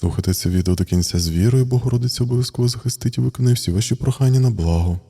Слухайте це відео до кінця з вірою, Богородиця обов'язково захистить і виконає всі ваші прохання на благо.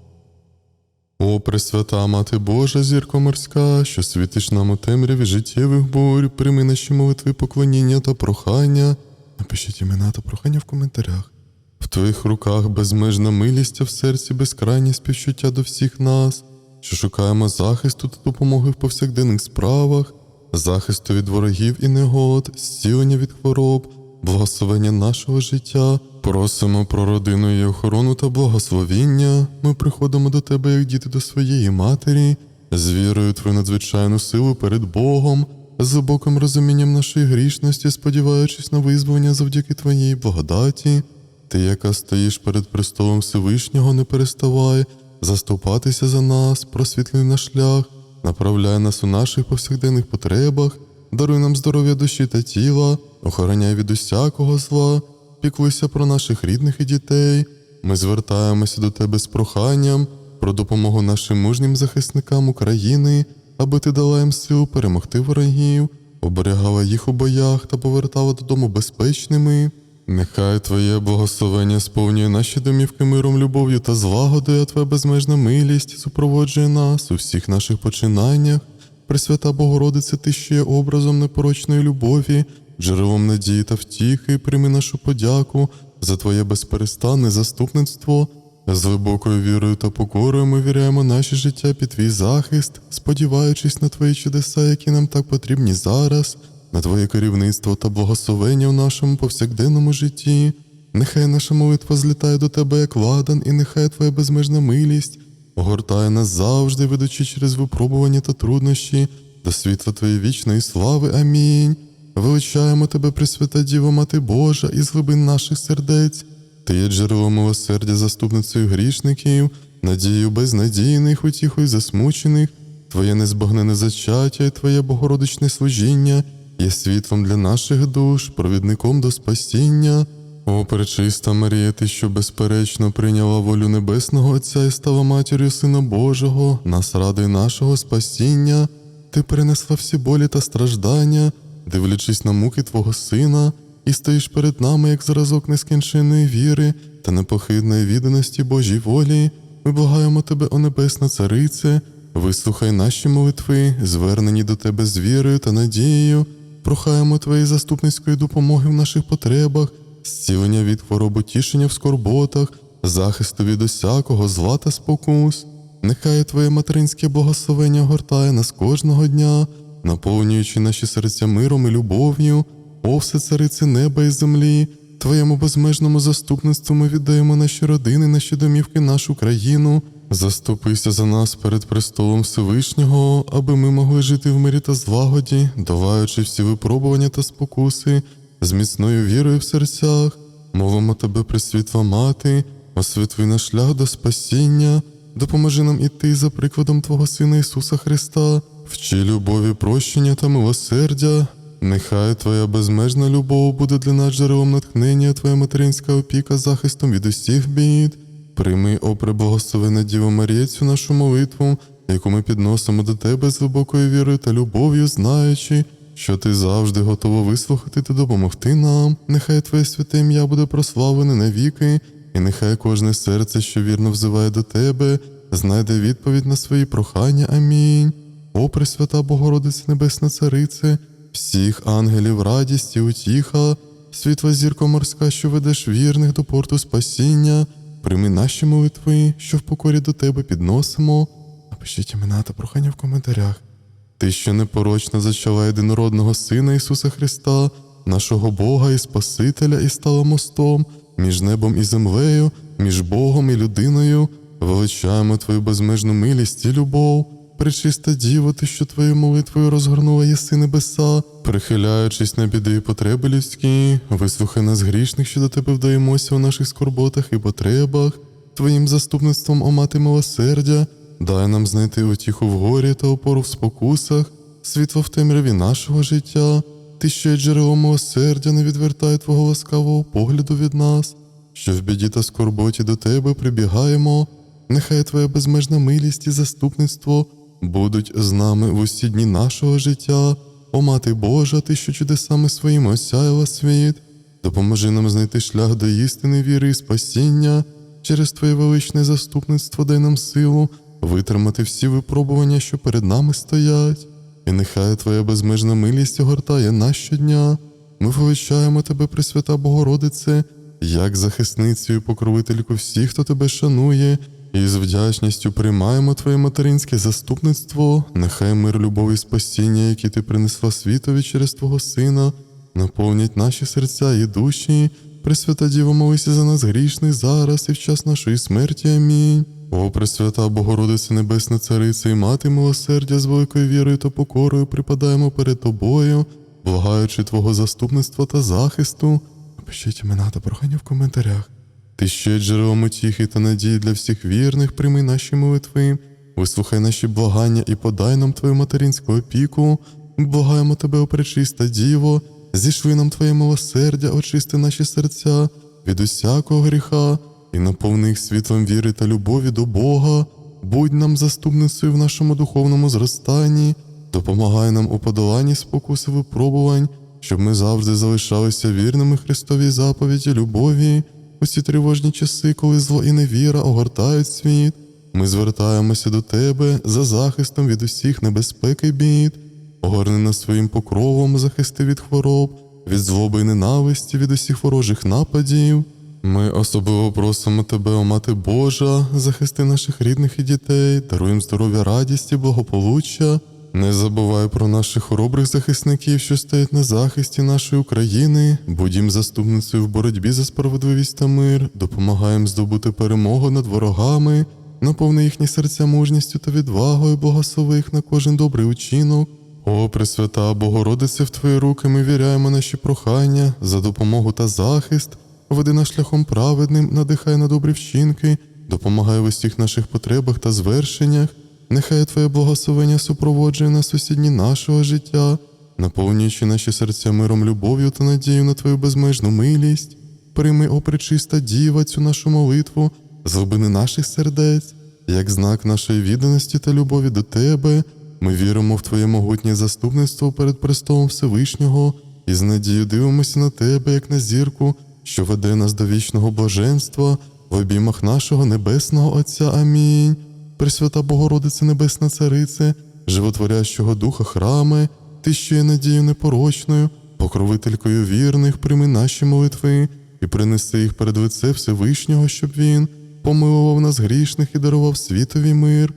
О, Пресвята Мати Божа, зірко морська, що світиш нам у темряві життєвих бурь, прийми наші молитви, поклоніння та прохання. Напишіть імена та прохання в коментарях. В твоїх руках безмежна милість, в серці безкрайнє співчуття до всіх нас, що шукаємо захисту та допомоги в повсякденних справах, захисту від ворогів і негод, зцілення від хвороб, благословення нашого життя. Просимо про родину і охорону та благословіння. Ми приходимо до тебе, як діти до своєї матері, з вірою твою надзвичайну силу перед Богом, з глибоким розумінням нашої грішності, сподіваючись на визволення завдяки твоїй благодаті. Ти, яка стоїш перед престолом Всевишнього, не переставай заступатися за нас, просвітли наш шлях, направляй нас у наших повсякденних потребах, даруй нам здоров'я душі та тіла, охороняй від усякого зла, піклуйся про наших рідних і дітей. Ми звертаємося до тебе з проханням про допомогу нашим мужнім захисникам України, аби ти дала їм силу перемогти ворогів, оберігала їх у боях та повертала додому безпечними. Нехай Твоє благословення сповнює наші домівки миром, любов'ю та злагодою, а Твоя безмежна милість супроводжує нас у всіх наших починаннях. Пресвята Богородице, Ти що є образом непорочної любові, джерелом надії та втіхи, прийми нашу подяку за Твоє безперестанне заступництво. З глибокою вірою та покорою ми віряємо наше життя під твій захист, сподіваючись на твої чудеса, які нам так потрібні зараз, на Твоє керівництво та благословення в нашому повсякденному житті. Нехай наша молитва злітає до Тебе, як ладан, і нехай Твоя безмежна милість огортає нас завжди, ведучи через випробування та труднощі до світла Твоєї вічної слави. Амінь. Величаємо Тебе, Пресвята Діво, Мати Божа, із глибин наших сердець. Ти є джерелом милосердя, заступницею грішників, надією безнадійних, утіхою засмучених, Твоє незбагнене зачаття і Твоє богородичне служіння є світлом для наших душ, провідником до спасіння. О, пречиста Марія, ти, що безперечно прийняла волю Небесного Отця і стала матір'ю Сина Божого, нас ради нашого спасіння, ти перенесла всі болі та страждання, дивлячись на муки Твого Сина, і стоїш перед нами як зразок нескінченної віри та непохитної відданості Божій волі. Ми благаємо Тебе, о Небесна Царице, вислухай наші молитви, звернені до Тебе з вірою та надією, прохаємо Твоєї заступницької допомоги в наших потребах, зцілення від хвороб, тішення в скорботах, захисту від усякого зла та спокус. Нехай Твоє материнське благословення огортає нас кожного дня, наповнюючи наші серця миром і любов'ю, о все царице неба і землі, Твоєму безмежному заступництву ми віддаємо наші родини, наші домівки, нашу країну. Заступися за нас перед престолом Всевишнього, аби ми могли жити в мирі та злагоді, долаючи всі випробування та спокуси, з міцною вірою в серцях. Мовимо тебе, Пресвітла Мати, освітли наш шлях до спасіння, допоможи нам іти за прикладом Твого Сина Ісуса Христа, вчи любові, прощення та милосердя. Нехай Твоя безмежна любов буде для нас джерелом натхнення, Твоя материнська опіка захистом від усіх бід. Прийми, о преблагословена Діво Марія, цю нашу молитву, яку ми підносимо до Тебе з глибокою вірою та любов'ю, знаючи, що Ти завжди готова вислухати та допомогти нам. Нехай Твоє святе ім'я буде прославлене навіки, і нехай кожне серце, що вірно взиває до Тебе, знайде відповідь на свої прохання. Амінь. О, Пресвята Богородице Небесна Царице, всіх ангелів радість і утіха, світла зірко морська, що ведеш вірних до порту спасіння, прийми наші молитви, що в покорі до тебе підносимо. Напишіть імена та прохання в коментарях. Ти, що непорочно зачала єдинородного Сина Ісуса Христа, нашого Бога і Спасителя, і стала мостом між небом і землею, між Богом і людиною, величаємо Твою безмежну милість і любов. Пречиста Діво, ти, що твоєю молитвою розгорнула єси небеса, прихиляючись на біди і потреби людські, вислухай нас грішних, що до тебе вдаємося у наших скорботах і потребах, твоїм заступництвом о мати милосердя, дай нам знайти утіху в горі та опору в спокусах, світло в темряві нашого життя, ти, що є джерелом милосердя, не відвертай твого ласкавого погляду від нас, що в біді та скорботі до тебе прибігаємо. Нехай Твоя безмежна милість і заступництво будуть з нами в усі дні нашого життя. О Мати Божа, ти, що чудесами своїми осяяла світ, допоможи нам знайти шлях до істини, віри і спасіння. Через Твоє величне заступництво дай нам силу витримати всі випробування, що перед нами стоять. І нехай Твоя безмежна милість огортає нас щодня. Ми величаємо Тебе, Пресвята Богородице, як захисницю і покровительку всіх, хто тебе шанує, і з вдячністю приймаємо Твоє материнське заступництво. Нехай мир, любов і спасіння, які ти принесла світові через Твого Сина, наповнять наші серця і душі. Пресвята Діва, молися за нас грішних зараз і в час нашої смерті. Амінь. О, Пресвята Богородице Небесна Цариця і Мати милосердя з великою вірою та покорою припадаємо перед Тобою, благаючи Твого заступництва та захисту. Напишіть імена та прохання в коментарях. Ти ще джерелом утіхи та надії для всіх вірних, прийми наші молитви, вислухай наші благання і подай нам Твою материнську опіку. Благаємо Тебе, о пречиста Діво, зішли нам Твоє милосердя, очисти наші серця від усякого гріха і наповни їх світлом віри та любові до Бога. Будь нам заступницею в нашому духовному зростанні, допомагай нам у подоланні спокуси випробувань, щоб ми завжди залишалися вірними Христовій заповіді любові. У ці тривожні часи, коли зло і невіра огортають світ, ми звертаємося до Тебе за захистом від усіх небезпек і бід. Огорни нас своїм покровом, захисти від хвороб, від злоби і ненависті, від усіх ворожих нападів. Ми особливо просимо Тебе, о Мати Божа, захисти наших рідних і дітей, даруємо здоров'я, радість і благополуччя. Не забувай про наших хоробрих захисників, що стоять на захисті нашої України. Будім заступницею в боротьбі за справедливість та мир, допомагаємо здобути перемогу над ворогами, наповни їхні серця мужністю та відвагою, благослови їх на кожен добрий учинок. О, Пресвята Богородице, в Твої руки ми віряємо наші прохання за допомогу та захист. Веди нас шляхом праведним, надихай на добрі вчинки, допомагай в усіх наших потребах та звершеннях. Нехай Твоє благословення супроводжує нас усі дні нашого життя, наповнюючи наші серця миром, любов'ю та надією на Твою безмежну милість. Прийми, о пречиста діва, цю нашу молитву з глибини наших сердець, як знак нашої відданості та любові до Тебе. Ми віримо в Твоє могутнє заступництво перед престолом Всевишнього і з надією дивимося на Тебе, як на зірку, що веде нас до вічного блаженства в обіймах нашого Небесного Отця. Амінь. Пресвята Богородице Небесна Царице, животворящого Духа храми, Ти, що є надією непорочною, покровителькою вірних, прийми наші молитви і принеси їх перед лице Всевишнього, щоб Він помилував нас грішних і дарував світові мир.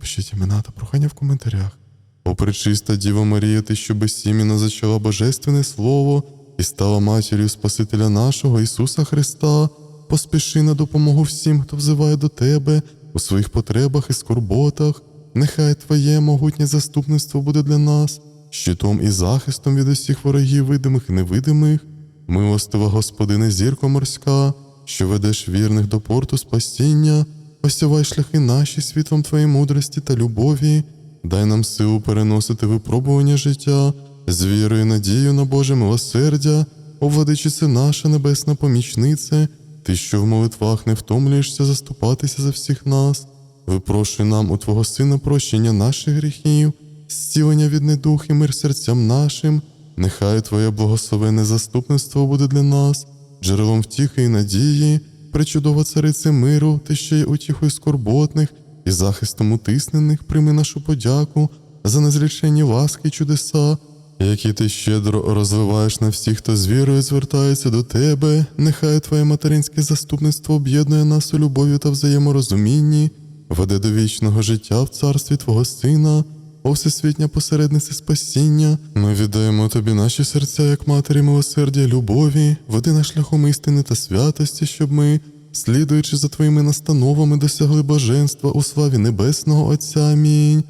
Пишіть імена та прохання в коментарях. О пречиста Діва Марія, ти, що безсім'яно зачала Божественне Слово і стала матір'ю Спасителя нашого Ісуса Христа, поспіши на допомогу всім, хто взиває до Тебе у своїх потребах і скорботах. Нехай Твоє могутнє заступництво буде для нас, щитом і захистом від усіх ворогів, видимих і невидимих. Милостива Господине, зірко морська, що ведеш вірних до порту спасіння, осявай шляхи наші світлом Твоєї мудрості та любові, дай нам силу переносити випробування життя з вірою і надією на Боже милосердя, о владичице наша небесна помічнице, ти, що в молитвах не втомлюєшся заступатися за всіх нас, випрошуй нам у Твого Сина прощення наших гріхів, зцілення від недух і мир серцям нашим. Нехай Твоє благословенне заступництво буде для нас, джерелом втіхи і надії, причудова царице миру, ти ще й утіхою скорботних і захистом утиснених, прийми нашу подяку за незрічені ласки й чудеса, які ти щедро розвиваєш на всіх, хто з вірою звертається до тебе. Нехай Твоє материнське заступництво об'єднує нас у любові та взаєморозумінні, веде до вічного життя в царстві Твого Сина. О всесвітня посереднице спасіння, ми віддаємо тобі наші серця, як матері милосердя, любові, веди на шляхом істини та святості, щоб ми, слідуючи за твоїми настановами, досягли блаженства у славі Небесного Отця. Амінь.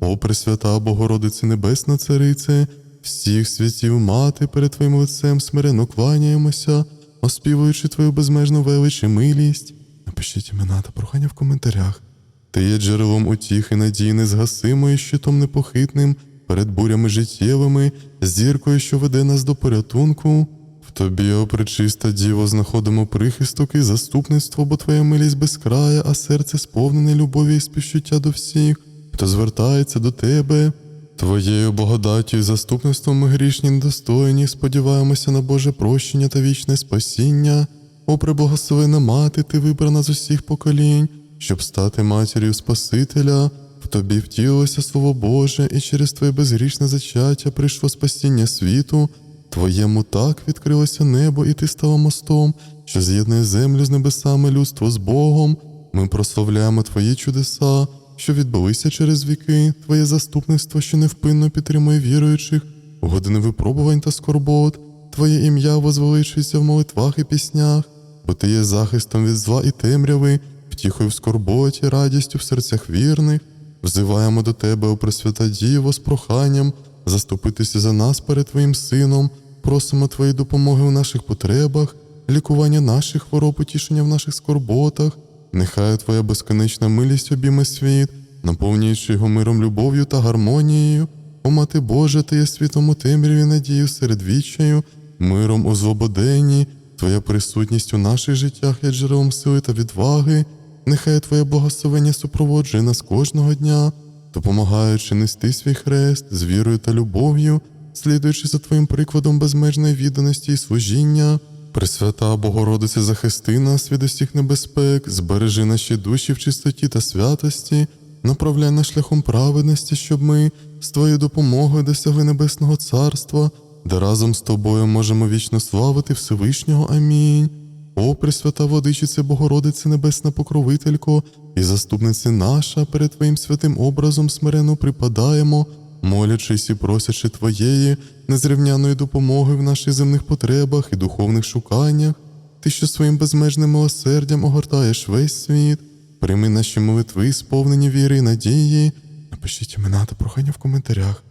О Пресвята Богородице Небесна Царице, всіх святів мати перед Твоїм лицем смиренно кланяємося, оспівуючи Твою безмежну велич і милість. Напишіть імена та прохання в коментарях. Ти є джерелом утіхи надії незгасимої, щитом непохитним, перед бурями життєвими, зіркою, що веде нас до порятунку. В тобі, о пречиста діво, знаходимо прихисток і заступництво, бо твоя милість безкрая, а серце сповнене любові і співчуття до всіх, хто звертається до тебе. Твоєю благодаттю і заступництвом ми грішні недостойні, сподіваємося на Боже прощення та вічне спасіння. О, преблагословена мати, ти вибрана з усіх поколінь, щоб стати матір'ю Спасителя. В тобі втілилося Слово Боже, і через Твоє безгрішне зачаття прийшло спасіння світу. Твоєму так відкрилося небо, і ти стала мостом, що з'єднує землю з небесами, людство з Богом. Ми прославляємо Твої чудеса, що відбулися через віки, Твоє заступництво, що невпинно підтримує віруючих, години випробувань та скорбот. Твоє ім'я возвеличується в молитвах і піснях, бо ти є захистом від зла і темряви, втіхою в скорботі, радістю в серцях вірних. Взиваємо до Тебе, о Пресвята Діво, з проханням заступитися за нас перед Твоїм Сином, просимо Твої допомоги у наших потребах, лікування наших хвороб, утішення в наших скорботах. Нехай Твоя безконечна милість обійме світ, наповнюючи його миром, любов'ю та гармонією. О Мати Божа, Ти є світом у темряві, надію серед вічаю, миром у злободенні, Твоя присутність у наших життях є джерелом сили та відваги. Нехай Твоє благословення супроводжує нас кожного дня, допомагаючи нести свій хрест з вірою та любов'ю, слідуючи за Твоїм прикладом безмежної відданості і служіння. Пресвята Богородице, захисти нас від усіх небезпек, збережи наші душі в чистоті та святості, направляй нас шляхом праведності, щоб ми з Твоєю допомогою досягли Небесного Царства, де разом з Тобою можемо вічно славити Всевишнього. Амінь. О, Пресвята Водичице, Богородице, Небесна Покровителько і заступнице наша, перед Твоїм святим образом смиренно припадаємо, молячись і просячи Твоєї незрівняної допомоги в наших земних потребах і духовних шуканнях. Ти, що своїм безмежним милосердям огортаєш весь світ, прийми наші молитви, сповнені віри і надії. Напишіть імена та прохання в коментарях.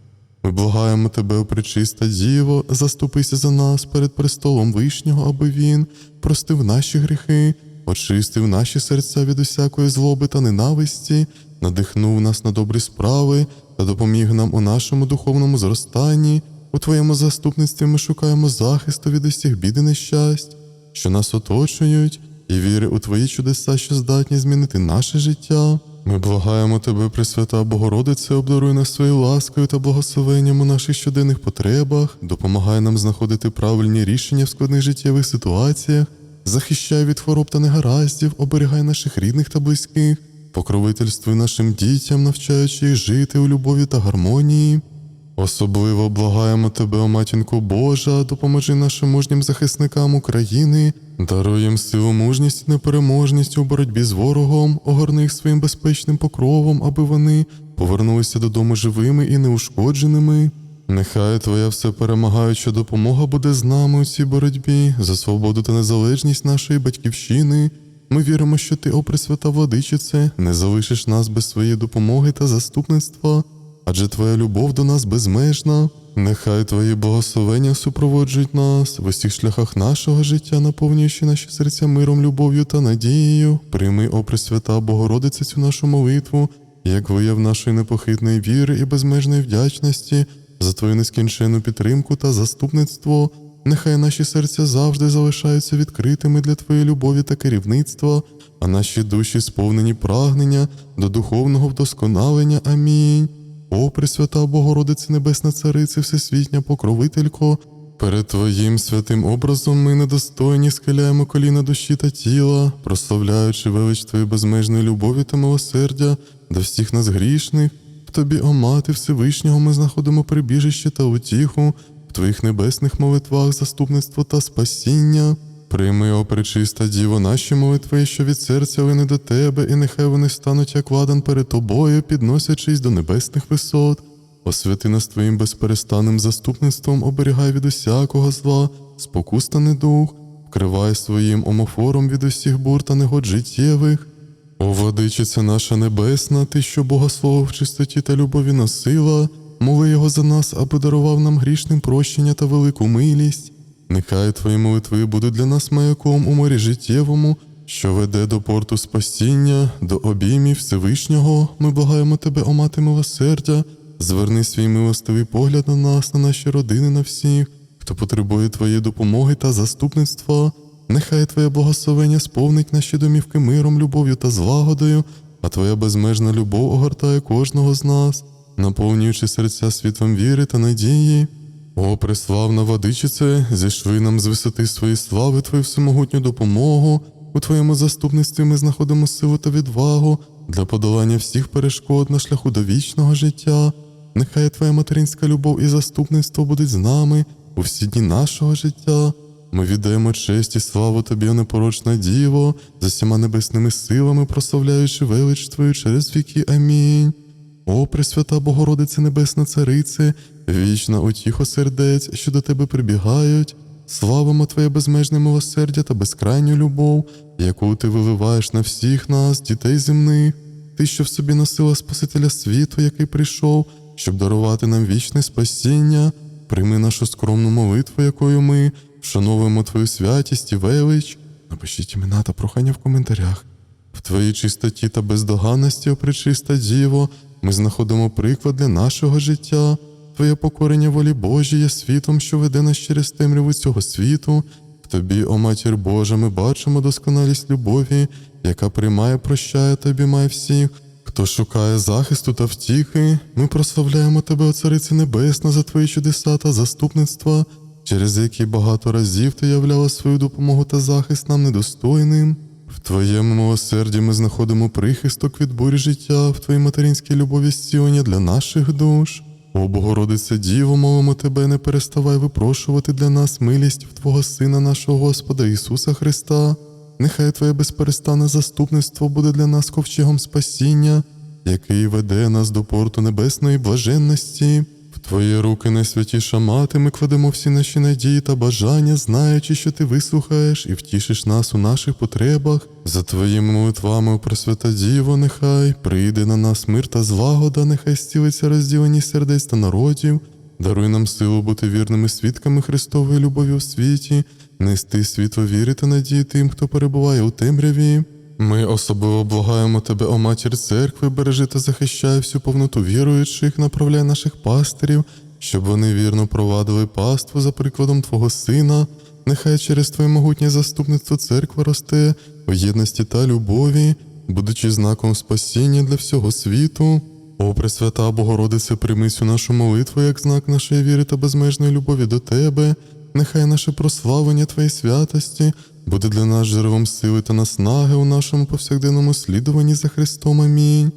Ми благаємо тебе, пречиста Діво, заступися за нас перед престолом Вишнього, аби він простив наші гріхи, очистив наші серця від усякої злоби та ненависті, надихнув нас на добрі справи та допоміг нам у нашому духовному зростанні. У Твоєму заступництві ми шукаємо захисту від усіх бід і нещасть, що нас оточують, і віри у Твої чудеса, що здатні змінити наше життя. Ми благаємо Тебе, Пресвята Богородице, обдаруй нас своєю ласкою та благословенням у наших щоденних потребах, допомагай нам знаходити правильні рішення в складних життєвих ситуаціях, захищай від хвороб та негараздів, оберігай наших рідних та близьких, покровительствуй нашим дітям, навчаючи їх жити у любові та гармонії. Особливо благаємо Тебе, матінко Божа, допоможи нашим мужнім захисникам України, даруй їм силу, мужність і непереможність у боротьбі з ворогом, огорни своїм безпечним покровом, аби вони повернулися додому живими і неушкодженими. Нехай Твоя всеперемагаюча допомога буде з нами у цій боротьбі за свободу та незалежність нашої батьківщини. Ми віримо, що Ти, о Пресвята Владичице, не залишиш нас без своєї допомоги та заступництва адже Твоя любов до нас безмежна. Нехай Твої благословення супроводжують нас в усіх шляхах нашого життя, наповнюючи наші серця миром, любов'ю та надією. Прийми, о Пресвята Богородице, цю нашу молитву, як вияв нашої непохитної віри і безмежної вдячності за Твою нескінченну підтримку та заступництво. Нехай наші серця завжди залишаються відкритими для Твоєї любові та керівництва, а наші душі сповнені прагнення до духовного вдосконалення. Амінь. О, Пресвята Богородице Небесна Царице, Всесвітня Покровителько, перед Твоїм святим образом ми недостойні схиляємо коліна душі та тіла, прославляючи велич Твоєї безмежної любові та милосердя до всіх нас грішних. В Тобі, о Мати Всевишнього, ми знаходимо прибіжище та утіху, в Твоїх небесних молитвах заступництво та спасіння. Прийми, о пречиста Діво, наші молитви, що від серця лини до Тебе, і нехай вони стануть як ладан перед Тобою, підносячись до небесних висот. Освяти нас Твоїм безперестанним заступництвом, оберігай від усякого зла, спокус та недух, вкривай своїм омофором від усіх бур та негод життєвих. О, владичиця наша небесна, ти, що Бога Слово в чистоті та любові носила, моли Його за нас, аби дарував нам грішним прощення та велику милість. Нехай Твої молитви будуть для нас маяком у морі життєвому, що веде до порту спасіння, до обіймів Всевишнього. Ми благаємо Тебе, о мати милосердя, зверни свій милостивий погляд на нас, на наші родини, на всіх, хто потребує Твоєї допомоги та заступництва. Нехай Твоє благословення сповнить наші домівки миром, любов'ю та злагодою, а Твоя безмежна любов огортає кожного з нас. наповнюючи серця світлом віри та надії. О, преславна владичице, зійшли нам з висоти своєї слави Твою всемогутню допомогу. У Твоєму заступництві ми знаходимо силу та відвагу для подолання всіх перешкод на шляху до вічного життя. Нехай Твоя материнська любов і заступництво будуть з нами у всі дні нашого життя. Ми віддаємо честь і славу Тобі, о непорочна Діво, за всіма небесними силами, прославляючи велич Твою через віки. Амінь. О, Пресвята Богородице Небесна Царице, вічна утіхо сердець, що до Тебе прибігають, славимо Твоє безмежне милосердя та безкрайню любов, яку Ти виливаєш на всіх нас, дітей земних, Ти, що в собі носила Спасителя світу, який прийшов, щоб дарувати нам вічне спасіння, прийми нашу скромну молитву, якою ми вшановуємо Твою святість і велич. Напишіть імена та прохання в коментарях. В Твоїй чистоті та бездоганності, о пречиста Діво, ми знаходимо приклад для нашого життя. Твоє покорення волі Божій є світом, що веде нас через темряву цього світу. В тобі, о матір Божа, ми бачимо досконалість любові, яка приймає, прощає та обіймає всіх. Хто шукає захисту та втіхи, ми прославляємо тебе, о Цариці Небесна, за твої чудеса та заступництва, через які багато разів ти являла свою допомогу та захист нам недостойним. В Твоєму милосерді ми знаходимо прихисток від бурі життя, в Твоїй материнській любові зцілення для наших душ. О Богородице Діво, молимо Тебе, не переставай випрошувати для нас милість в Твого Сина, нашого Господа Ісуса Христа. Нехай Твоє безперестанне заступництво буде для нас ковчегом спасіння, який веде нас до порту небесної блаженності. Твої руки, найсвятіша мати, ми кладемо всі наші надії та бажання, знаючи, що ти вислухаєш і втішиш нас у наших потребах. За Твоїми молитвами, о Діво, нехай прийде на нас мир та злагода, нехай стілиться розділені сердець та народів. Даруй нам силу бути вірними свідками Христової любові у світі, нести світло віри та надії тим, хто перебуває у темряві. Ми особливо благаємо тебе, о матір церкви, бережи та захищай всю повноту віруючих, направляй наших пастирів, щоб вони вірно провадили паству за прикладом Твого Сина. Нехай через Твоє могутнє заступництво церква росте у єдності та любові, будучи знаком спасіння для всього світу. О, Пресвята Богородице, прийми цю нашу молитву як знак нашої віри та безмежної любові до Тебе. Нехай наше прославлення Твоєї святості буде для нас джерелом сили та наснаги у нашому повсякденному слідуванні за Христом. Амінь.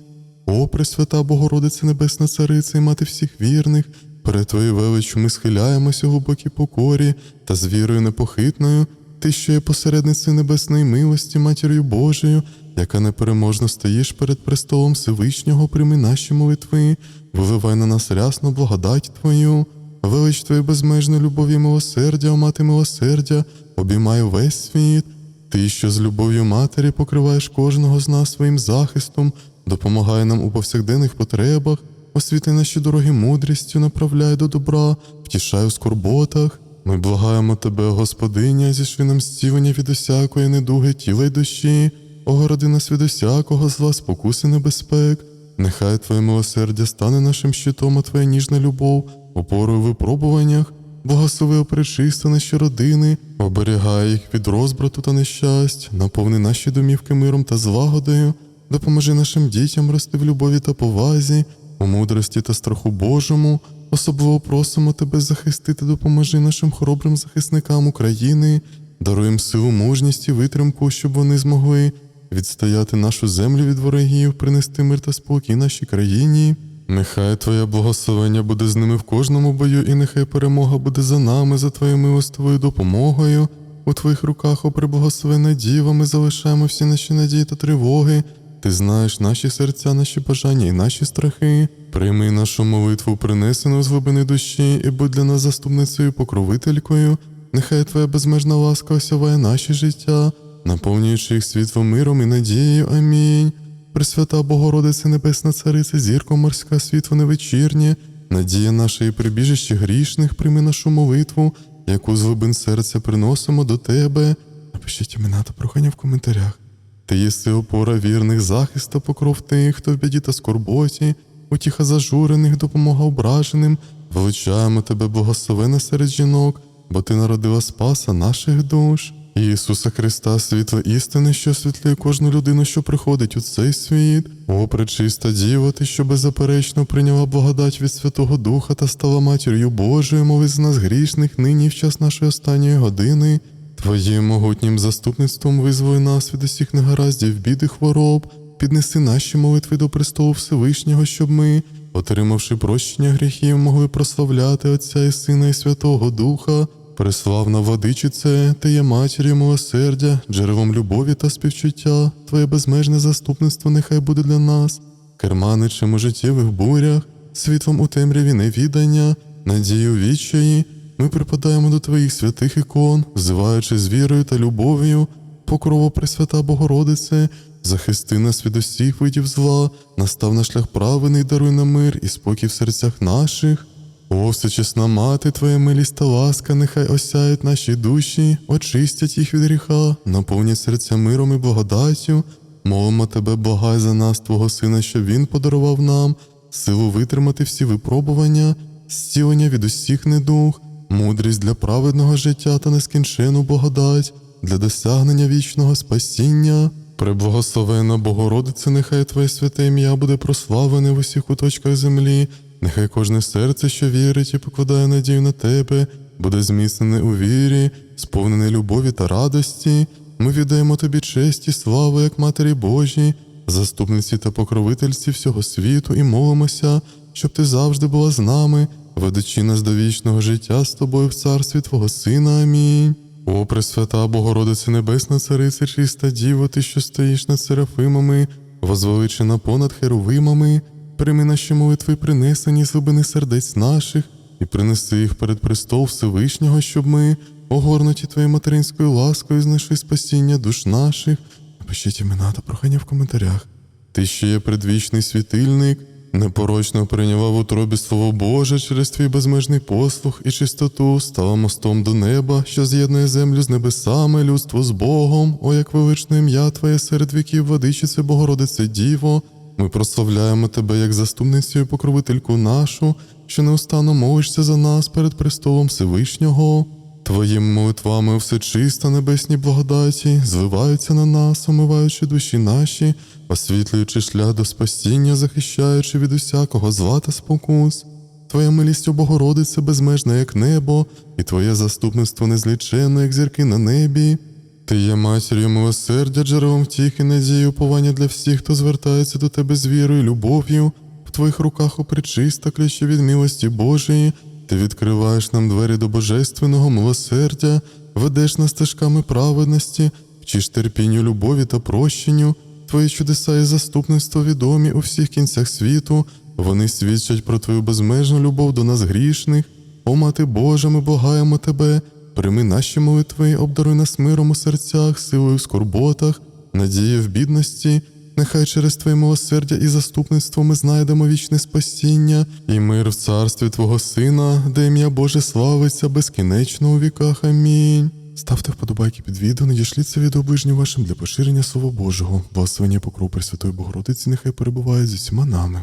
О, Пресвята Богородице Небесна Цариця і мати всіх вірних, перед Твоєю величчю ми схиляємося у глибокій покорі та з вірою непохитною, Ти, що є посередницею небесної милості, матір'ю Божою, яка непереможно стоїш перед престолом Всевишнього, прийми наші молитви, виливай на нас рясну благодать Твою. Велич Твої безмежної любові милосердя, о мати милосердя, обіймай весь світ. Ти, що з любов'ю матері покриваєш кожного з нас своїм захистом, допомагай нам у повсякденних потребах, освіти наші дороги мудрістю, направляй до добра, втішай у скорботах. Ми благаємо Тебе, Господиня, зішли нам зцілення від усякої недуги тіла й душі, огороди нас від усякого зла, спокуси небезпек. Нехай Твоє милосердя стане нашим щитом, а Твоя ніжна любов, опорою в випробуваннях, благослови опричисти наші родини, оберігай їх від розбрату та нещасть, наповни наші домівки миром та злагодою, допоможи нашим дітям рости в любові та повазі, у мудрості та страху Божому. Особливо просимо Тебе захистити, допоможи нашим хоробрим захисникам України, даруй силу, мужність і витримку, щоб вони змогли відстояти нашу землю від ворогів, принести мир та спокій нашій країні. Нехай Твоє благословення буде з ними в кожному бою, і нехай перемога буде за нами, за Твоєю милостивою допомогою. У Твоїх руках, о приблагословена Діва, ми залишаємо всі наші надії та тривоги. Ти знаєш наші серця, наші бажання і наші страхи. Прийми нашу молитву, принесену з глибини душі, і будь для нас заступницею покровителькою. Нехай Твоя безмежна ласка осяває наші життя, наповнюючи їх світлом миром і надією. Амінь. Пресвята Богородице Небесна Цариця, зірко морська, світло невечірнє, надія наша і прибіжище грішних, прийми нашу молитву, яку з глибин серця приносимо до Тебе. Напишіть імена та прохання в коментарях. Ти єси опора вірних, захист та покров тих, хто в біді та скорботі, утіха зажурених, допомога ображеним, величаємо тебе, благословена серед жінок, бо ти народила спаса наших душ. Ісуса Христа, світло істини, що освітлює кожну людину, що приходить у цей світ. О, пречиста діва, ти, що беззаперечно прийняла благодать від Святого Духа та стала матір'ю Божою, мови з нас грішних нині в час нашої останньої години. Твоїм могутнім заступництвом визволи нас від усіх негараздів, бід хвороб, піднеси наші молитви до престолу Всевишнього, щоб ми, отримавши прощення гріхів, могли прославляти Отця і Сина і Святого Духа. Преславна владичице, ти є матір'ю милосердя, джерелом любові та співчуття, твоє безмежне заступництво нехай буде для нас, керманичем у життєвих бурях, світлом у темряві невідання, надію відчаї. Ми припадаємо до твоїх святих ікон, взиваючи з вірою та любов'ю, покрово Пресвята Богородице, захисти нас від усіх видів зла, настав на шлях праведний, даруй нам мир і спокій в серцях наших. О, всечесна мати, Твоя милість та ласка, нехай осяють наші душі, очистять їх від гріха, наповнять серця миром і благодаттю. Молимо тебе, благай за нас, Твого Сина, щоб Він подарував нам силу витримати всі випробування, зцілення від усіх недуг, мудрість для праведного життя та нескінчену благодать для досягнення вічного спасіння. Преблагословена Богородице, нехай Твоє святе ім'я буде прославлене в усіх куточках землі, нехай кожне серце, що вірить і покладає надію на Тебе, буде зміцнене у вірі, сповнене любові та радості. Ми віддаємо Тобі честь і славу, як Матері Божій, заступниці та покровительці всього світу, і молимося, щоб Ти завжди була з нами, ведучи нас до вічного життя з тобою в царстві Твого Сина. Амінь. О, Пресвята Богородице Небесна Царице, чиста Діво, ти, що стоїш над серафимами, возвеличена понад херувимами, прийми наші молитви, принесені з глибини сердець наших, і принеси їх перед престол Всевишнього, щоб ми, огорнуті Твоєю материнською ласкою, знайшли спасіння душ наших. Напишіть імена та прохання в коментарях. Ти ще є предвічний світильник, непорочно прийняла в утробі Слово Боже через твій безмежний послух і чистоту, стала мостом до неба, що з'єднує землю з небесами, людство з Богом, о, як величне ім'я Твоє серед віків, владичице Богородице Діво. Ми прославляємо Тебе як заступницю і покровительку нашу, що неустанно молишся за нас перед престолом Всевишнього. Твоїми молитвами все чисто небесні благодаті зливаються на нас, омиваючи душі наші, освітлюючи шлях до спасіння, захищаючи від усякого зла та спокус. Твоя милість, о Богородице, безмежна, як небо, і Твоє заступництво незліченне, як зірки на небі. Ти є матір'ю милосердя, джерелом втіхи, надії, уповання для всіх, хто звертається до тебе з вірою любов'ю. В твоїх руках опричиста ключі від милості Божої. Ти відкриваєш нам двері до божественного милосердя, ведеш нас стежками праведності, вчиш терпінню, любові та прощенню. Твої чудеса і заступництво відомі у всіх кінцях світу. Вони свідчать про твою безмежну любов до нас грішних. О, мати Божа, ми благаємо тебе, прийми наші молитви, обдаруй нас миром у серцях, силою в скорботах, надії в бідності. Нехай через Твоє милосердя і заступництво ми знайдемо вічне спасіння і мир в царстві Твого Сина, де ім'я Боже славиться безкінечно у віках. Амінь. Ставте вподобайки під відео, надішліть це відео ближнім вашим для поширення Слова Божого. Благословення покров Пресвятої Богородиці нехай перебуває з усіма нами.